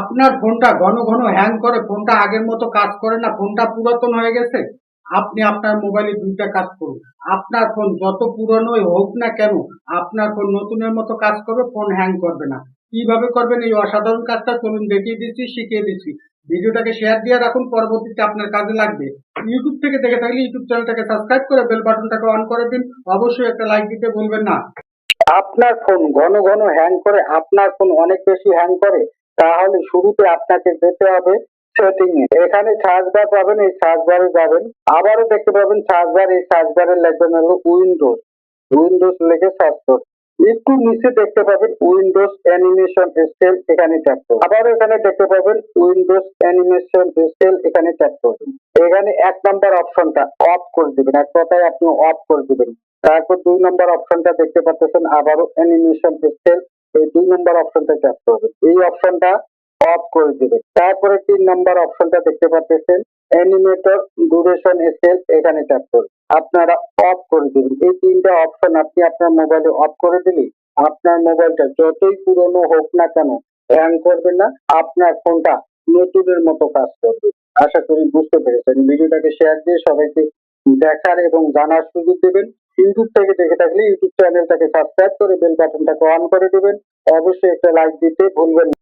আপনার ফোনটা ঘন ঘন হ্যাং করে, ফোনটা আগের মতো কাজ করে না, ফোনটা পুরাতন হয়ে গেছে, আপনি আপনার মোবাইলে দুইটা কাজ করুন। আপনার ফোন যত পুরনোই হোক না কেন, আপনার ফোন নতুনের মতো কাজ করবে ফোন হ্যাং করবে না। কীভাবে করবেন? এই অসাধারণ কাজটা চলুন দেখিয়ে দিচ্ছি, শিখিয়ে দিচ্ছি। ভিডিওটাকে শেয়ার দিয়ে রাখুন, পরবর্তীতে আপনার কাজে লাগবে। ইউটিউব থেকে দেখে থাকলে ইউটিউব চ্যানেলটাকে সাবস্ক্রাইব করে বেল বাটনটাকে অন করে দিন। অবশ্যই একটা লাইক দিতে ভুলবেন না। আপনার ফোন ঘন ঘন হ্যাং করে, আপনার ফোন অনেক বেশি হ্যাং করে তাহলে শুরুতে আপনাকে যেতে হবে সেটিং এ এখানে সার্চ বার পাবেন, এই সার্চ বারে যাবেন। আবারও দেখতে পাবেন সার্চ বার এই সার্চ বারে লিখবেন হলো উইন্ডোজ উইন্ডোজ লিখে সার্চ করুন। একটু নিচে দেখতে পাবেন উইন্ডোজ অ্যানিমেশন স্কেল এখানে ট্যাপ করুন। আবার এখানে দেখতে পাবেন উইন্ডোজ অ্যানিমেশন স্কেল এখানে ট্যাপ করুন। এখানে এক নম্বর অপশনটা অফ করে দিবেন। এক কথায় আপনি অফ করে দিবেন। তারপর দুই নম্বর অপশনটা দেখতে পাচ্ছেন, আবারও অ্যানিমেশন স্কেল এই দুই নম্বর অপশনটা ট্যাপ করবেন এই অপশনটা অফ করে দিবেন তারপরে তিন নম্বর অপশনটা দেখতে পাচ্ছেন অ্যানিমেটর ডিউরেশন স্কেল এখানে ট্যাপ করুন আপনারা অফ করে দিবেন এই তিনটা অপশন আপনি আপনার মোবাইলে অফ করে দিলে আপনার মোবাইলটা যতই পুরনো হোক না কেন হ্যাং করবে না, আপনার ফোনটা নতুনের মতো কাজ করবে। আশা করি বুঝতে পেরেছেন। ভিডিওটাকে শেয়ার দিয়ে সবাইকে দেখার এবং জানার সুযোগ দেবেন। ইউটিউব থেকে দেখে থাকলে ইউটিউব চ্যানেলটাকে সাবস্ক্রাইব করে বেল বাটনটাকে অন করে দেবেন। অবশ্যই একটা লাইক দিতে ভুলবেন না।